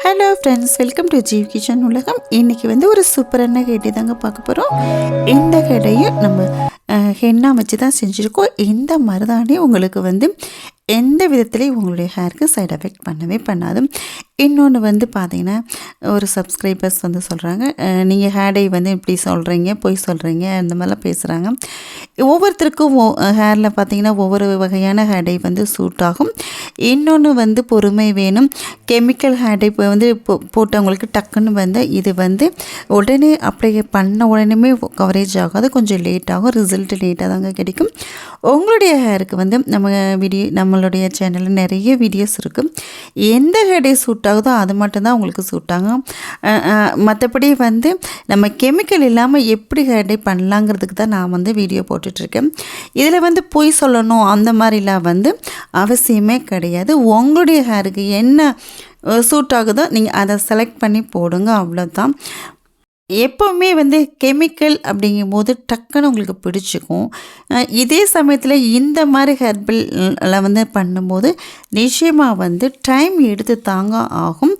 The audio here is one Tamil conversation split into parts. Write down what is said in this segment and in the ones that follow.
Hello friends welcome to Jeev kitchen உலகம். இன்றைக்கி வந்து ஒரு சூப்பரான ஹெட்டி தாங்க பார்க்க போகிறோம் இந்த கடையும் நம்ம ஹென்னா வச்சு தான் செஞ்சுருக்கோம். இந்த மருதாணி உங்களுக்கு வந்து எந்த விதத்துலேயும் உங்களுடைய ஹேருக்கு சைட் எஃபெக்ட் பண்ணவே பண்ணாது. இன்னொன்று வந்து பார்த்தீங்கன்னா ஒரு சப்ஸ்கிரைபர்ஸ் வந்து சொல்கிறாங்க நீங்கள் ஹேடை வந்து இப்படி சொல்கிறீங்க பொய் சொல்கிறீங்க அந்த மாதிரிலாம் பேசுகிறாங்க ஒவ்வொருத்தருக்கும் ஹேரில் பார்த்தீங்கன்னா ஒவ்வொரு வகையான ஹேடை வந்து சூட் ஆகும். இன்னொன்று வந்து பொறுமை வேணும். கெமிக்கல் ஹேடை இப்போ வந்து போ போட்டவங்களுக்கு டக்குன்னு வந்து இது வந்து உடனே அப்ளை பண்ண உடனே கவரேஜ் ஆகாது கொஞ்சம் லேட் ஆகும் ரிசல்ட் லேட்டாக தாங்க கிடைக்கும். உங்களுடைய ஹேருக்கு வந்து நம்ம வீடியோ நம்மளுடைய சேனலில் நிறைய வீடியோஸ் இருக்குது எந்த ஹேடே சூட் ஆகுதோ அது மட்டும்தான் உங்களுக்கு சூட் ஆகும். மற்றபடி வந்து நம்ம கெமிக்கல் இல்லாமல் எப்படி ஹேடே பண்ணலாங்கிறதுக்கு தான் நான் வந்து வீடியோ போட்டுட்ருக்கேன். இதில் வந்து பொய் சொல்லணும் அந்த மாதிரிலாம் வந்து அவசியமே கிடையாது. உங்களுடைய ஹேருக்கு என்ன சூட் ஆகுதோ நீங்கள் அதை செலக்ட் பண்ணி போடுங்க அவ்வளோதான் எப்போவுமே வந்து கெமிக்கல் அப்படிங்கும்போது டக்குன்னு உங்களுக்கு பிடிச்சிக்கும். இதே சமயத்தில் இந்த மாதிரி ஹெர்பல் வந்து பண்ணும்போது நிச்சயமாக வந்து டைம் எடுத்து தாங்க ஆகும்.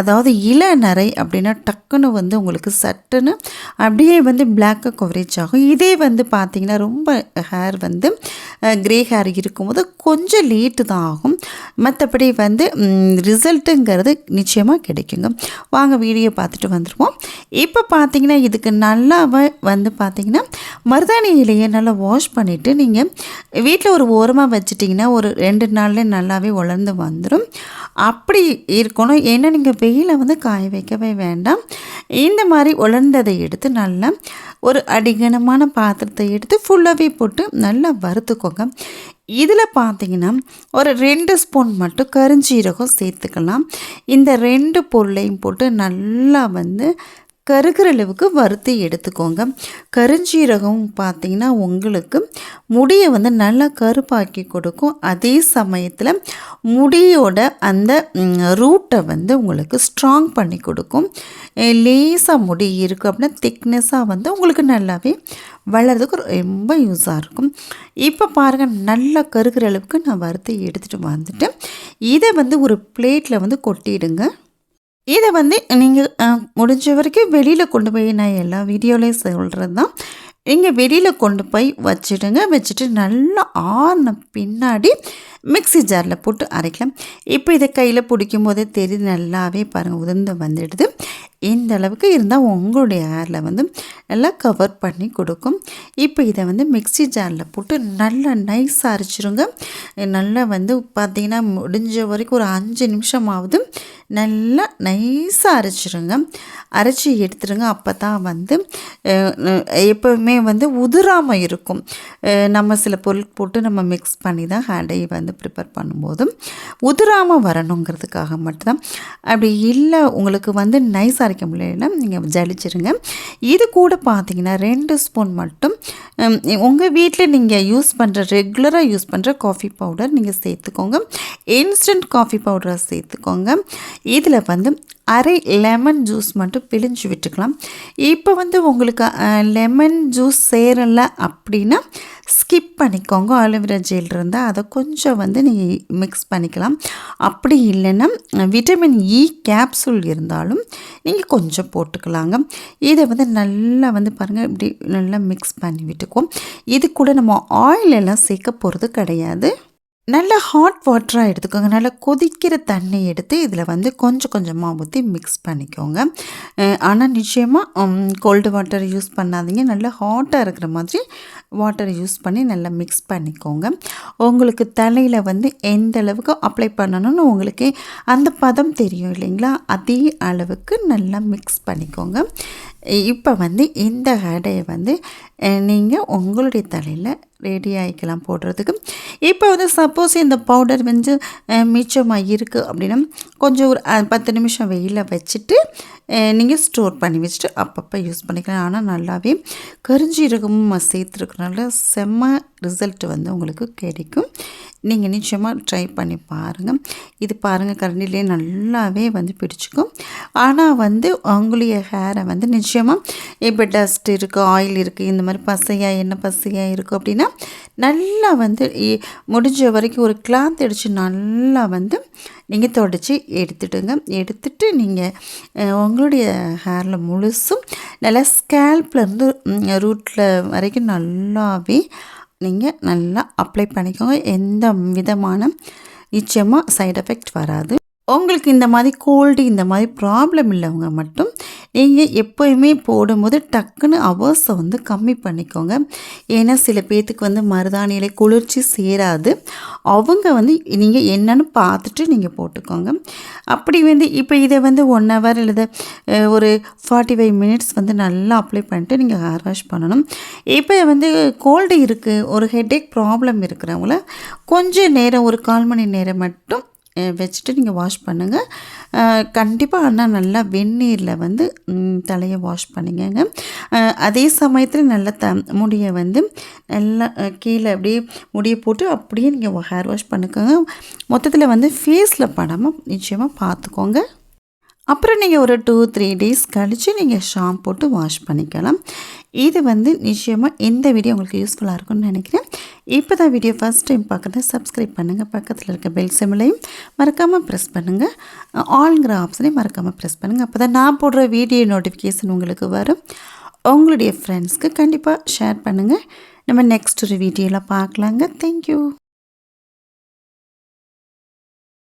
அதாவது இளநரை அப்படின்னா டக்குன்னு வந்து உங்களுக்கு சட்டுன்னு அப்படியே வந்து பிளாக்காக கவரேஜ் ஆகும். இதே வந்து பார்த்திங்கன்னா ரொம்ப ஹேர் வந்து க்ரே ஹேர் இருக்கும்போது கொஞ்சம் லேட்டு தான் ஆகும். மற்றபடி வந்து ரிசல்ட்டுங்கிறது நிச்சயமாக கிடைக்குங்க. வாங்க வீடியோ பார்த்துட்டு வந்துடுவோம் இப்போ பார்த்தீங்கன்னா இதுக்கு நல்லா வந்து பார்த்தீங்கன்னா மருதாணி இலையை நல்லா வாஷ் பண்ணிவிட்டு நீங்கள் வீட்டில் ஒரு ஓரமாக வச்சுட்டிங்கன்னா ஒரு ரெண்டு நாளில் நல்லாவே வளர்ந்து வந்துடும் அப்படி இருக்கணும். ஏன்னா நீங்கள் வெயிலை வந்து காய வைக்கவே வேண்டாம். இந்த மாதிரி உலர்ந்ததை எடுத்து நல்லா ஒரு அடிகனமான பாத்திரத்தை எடுத்து ஃபுல்லாகவே போட்டு நல்லா வறுத்துக்கோங்க. இதில் பார்த்தீங்கன்னா ஒரு ரெண்டு ஸ்பூன் மட்டும் கருஞ்சீரகம் சேர்த்துக்கலாம். இந்த ரெண்டு பொருளையும் போட்டு நல்லா வந்து கருகிற அளவுக்கு வறுத்து எடுத்துக்கோங்க. கருஞ்சீரகம் பார்த்தீங்கன்னா உங்களுக்கு முடியை வந்து நல்லா கருப்பாக்கி கொடுக்கும். அதே சமயத்தில் முடியோட அந்த ரூட்டை வந்து உங்களுக்கு ஸ்ட்ராங் பண்ணி கொடுக்கும். லேசாக முடி இருக்குது அப்படின்னா திக்னஸாக வந்து உங்களுக்கு நல்லாவே வளர்றதுக்கு ரொம்ப யூஸாக இருக்கும். இப்போ பாருங்கள் நல்லா கருகிற அளவுக்கு நான் வறுத்து எடுத்துகிட்டு வந்துட்டேன். இதை வந்து ஒரு பிளேட்டில் வந்து கொட்டிடுங்க. இதை வந்து நீங்கள் முடிஞ்ச வரைக்கும் வெளியில் கொண்டு போய் நான் எல்லா வீடியோலையும் சொல்கிறது தான் நீங்கள் வெளியில் கொண்டு போய் வச்சுடுங்க. வச்சுட்டு நல்லா ஆறின பின்னாடி மிக்ஸி ஜாரில் போட்டு அரைக்கலாம். இப்போ இதை கையில் பிடிக்கும் போதே தெரியுது நல்லாவே பாருங்கள் உதிர்ந்து வந்துடுது. இந்த அளவுக்கு இருந்தால் உங்களுடைய ஹேரில் வந்து நல்லா கவர் பண்ணி கொடுக்கும். இப்போ இதை வந்து மிக்ஸி ஜாரில் போட்டு நல்லா நைஸாக அரைச்சிருங்க. நல்லா வந்து பார்த்திங்கன்னா முடிஞ்ச வரைக்கும் ஒரு அஞ்சு நிமிஷமாவது நல்லா நைஸாக அரைச்சிருங்க. அரைச்சி எடுத்துருங்க. அப்போ தான் வந்து எப்போவுமே வந்து உதிராமல் இருக்கும். நம்ம சில பொருள் போட்டு நம்ம மிக்ஸ் பண்ணி தான் ஹேடை வந்து ப்ரிப்பேர் பண்ணும்போது உதிராமல் வரணுங்கிறதுக்காக மட்டும்தான். அப்படி இல்லை உங்களுக்கு வந்து நைஸ் அரைக்க முடியலன்னா நீங்கள் ஜலிச்சிருங்க. இது கூட பார்த்தீங்கன்னா ரெண்டு ஸ்பூன் மட்டும் உங்கள் வீட்டில் நீங்கள் யூஸ் பண்ணுற ரெகுலராக யூஸ் பண்ணுற காஃபி பவுடர் நீங்கள் சேர்த்துக்கோங்க. இன்ஸ்டன்ட் காஃபி பவுடரை சேர்த்துக்கோங்க. இதில் வந்து அரை லெமன் ஜூஸ் மட்டும் பிழிஞ்சு விட்டுக்கலாம். இப்போ வந்து உங்களுக்கு லெமன் ஜூஸ் சேரலை அப்படின்னா ஸ்கிப் பண்ணிக்கோங்க. ஆலோவேரா ஜெல் இருந்தால் அதை கொஞ்சம் வந்து நீங்கள் மிக்ஸ் பண்ணிக்கலாம். அப்படி இல்லைன்னா விட்டமின் இ கேப்சூல் இருந்தாலும் நீங்கள் கொஞ்சம் போட்டுக்கலாங்க. இதை வந்து நல்லா வந்து பாருங்கள் இப்படி நல்லா மிக்ஸ் பண்ணி விட்டுக்குவோம். இது கூட நம்ம ஆயில் எல்லாம் சேர்க்க போகிறது கிடையாது. நல்ல ஹாட் வாட்டராக எடுத்துக்கோங்க. நல்லா கொதிக்கிற தண்ணி எடுத்து இதில் வந்து கொஞ்சம் கொஞ்சமாக ஊற்றி மிக்ஸ் பண்ணிக்கோங்க. ஆனால் நிச்சயமாக கோல்டு வாட்டர் யூஸ் பண்ணாதீங்க. நல்லா ஹாட்டாக இருக்கிற மாதிரி வாட்டர் யூஸ் பண்ணி நல்லா மிக்ஸ் பண்ணிக்கோங்க. உங்களுக்கு தலையில் வந்து எந்த அளவுக்கு அப்ளை பண்ணணும்னு உங்களுக்கு அந்த பதம் தெரியும் இல்லைங்களா? அதே அளவுக்கு நல்லா மிக்ஸ் பண்ணிக்கோங்க. இப்போ வந்து இந்த ஹேடையை வந்து நீங்கள் உங்களுடைய தலையில் ரெடி ஆகிக்கலாம் போடுறதுக்கு. இப்போ வந்து சப்போஸ் இந்த பவுடர் வந்து மிச்சமாக இருக்குது அப்படின்னா கொஞ்சம் ஒரு பத்து நிமிஷம் வெயிலில் வச்சுட்டு நீங்கள் ஸ்டோர் பண்ணி வச்சுட்டு அப்பப்போ யூஸ் பண்ணிக்கலாம். ஆனால் நல்லாவே கருஞ்சீரகமும் சேர்த்துருக்கனால செம்ம ரிசல்ட் வந்து உங்களுக்கு கிடைக்கும். நீங்கள் நிச்சயமாக ட்ரை பண்ணி பாருங்கள் இது பாருங்கள் கரண்டிலே நல்லாவே வந்து பிடிச்சிக்கும். ஆனால் வந்து உங்களுடைய ஹேரை வந்து நிச்சயமாக இப்போ டஸ்ட் இருக்குது ஆயில் இருக்குது இந்த மாதிரி பசையாக என்ன பசையாக இருக்குது அப்படின்னா நல்லா வந்து இ- முடிஞ்ச வரைக்கும் ஒரு கிளாத் அடித்து நல்லா வந்து நீங்கள் தொடச்சி எடுத்துடுங்க. எடுத்துட்டு நீங்கள் உங்களுடைய ஹேரில் முழுசும் நல்லா ஸ்கேல்ப்லேருந்து ரூட்டில் வரைக்கும் நல்லாவே நீங்கள் நல்லா அப்ளை பண்ணிக்கோங்க. எந்த விதமான நிச்சயமாக சைட் எஃபெக்ட் வராது. உங்களுக்கு இந்த மாதிரி கோல்டு இந்த மாதிரி ப்ராப்ளம் இல்லைவங்க மட்டும் நீங்கள் எப்போயுமே போடும்போது டக்குன்னு அவர்ஸை வந்து கம்மி பண்ணிக்கோங்க. ஏன்னா சில பேர்த்துக்கு வந்து மருதாணியில் குளிர்ச்சி சேராது. அவங்க வந்து நீங்கள் என்னன்னு பார்த்துட்டு நீங்கள் போட்டுக்கோங்க. அப்படி வந்து இப்போ இதை வந்து ஒன் ஹவர் இல்லை ஒரு ஃபார்ட்டி ஃபைவ் மினிட்ஸ் வந்து நல்லா அப்ளை பண்ணிட்டு நீங்கள் ஹேர் வாஷ் பண்ணணும். இப்போ வந்து கோல்டு இருக்குது ஒரு ஹெட்டேக் ப்ராப்ளம் இருக்கிறவங்கள கொஞ்சம் நேரம் ஒரு கால் மணி நேரம் மட்டும் வச்சுட்டு நீங்கள் வாஷ் பண்ணுங்கள் கண்டிப்பாக ஆனால் நல்லா வெந்நீரில் வந்து தலையை வாஷ் பண்ணிக்கங்க. அதே சமயத்தில் நல்லா த முடியை வந்து நல்லா கீழே அப்படியே முடியை போட்டு அப்படியே நீங்கள் ஹேர் வாஷ் பண்ணிக்கோங்க. மொத்தத்தில் வந்து ஃபேஸில் படாமல் நிச்சயமாக பார்த்துக்கோங்க அப்புறம் நீங்கள் ஒரு டூ த்ரீ டேஸ் கழித்து நீங்கள் ஷாம்பு போட்டு வாஷ் பண்ணிக்கலாம். இது வந்து நிச்சயமாக இந்த வீடியோ உங்களுக்கு யூஸ்ஃபுல்லாக இருக்கும்னு நினைக்கிறேன். இப்போ தான் வீடியோ ஃபஸ்ட் டைம் பார்க்குறது சப்ஸ்கிரைப் பண்ணுங்கள் பக்கத்தில் இருக்க பெல் சிமிலையும் மறக்காமல் ப்ரெஸ் பண்ணுங்கள் ஆல்ங்கிற ஆப்ஷனையும் மறக்காமல் ப்ரெஸ் பண்ணுங்கள் அப்போ தான் நான் போடுற வீடியோ நோட்டிஃபிகேஷன் உங்களுக்கு வரும். உங்களுடைய ஃப்ரெண்ட்ஸ்க்கு கண்டிப்பாக ஷேர் பண்ணுங்கள் நம்ம நெக்ஸ்ட் ஒரு வீடியோவில் பார்க்கலாங்க. தேங்க்யூ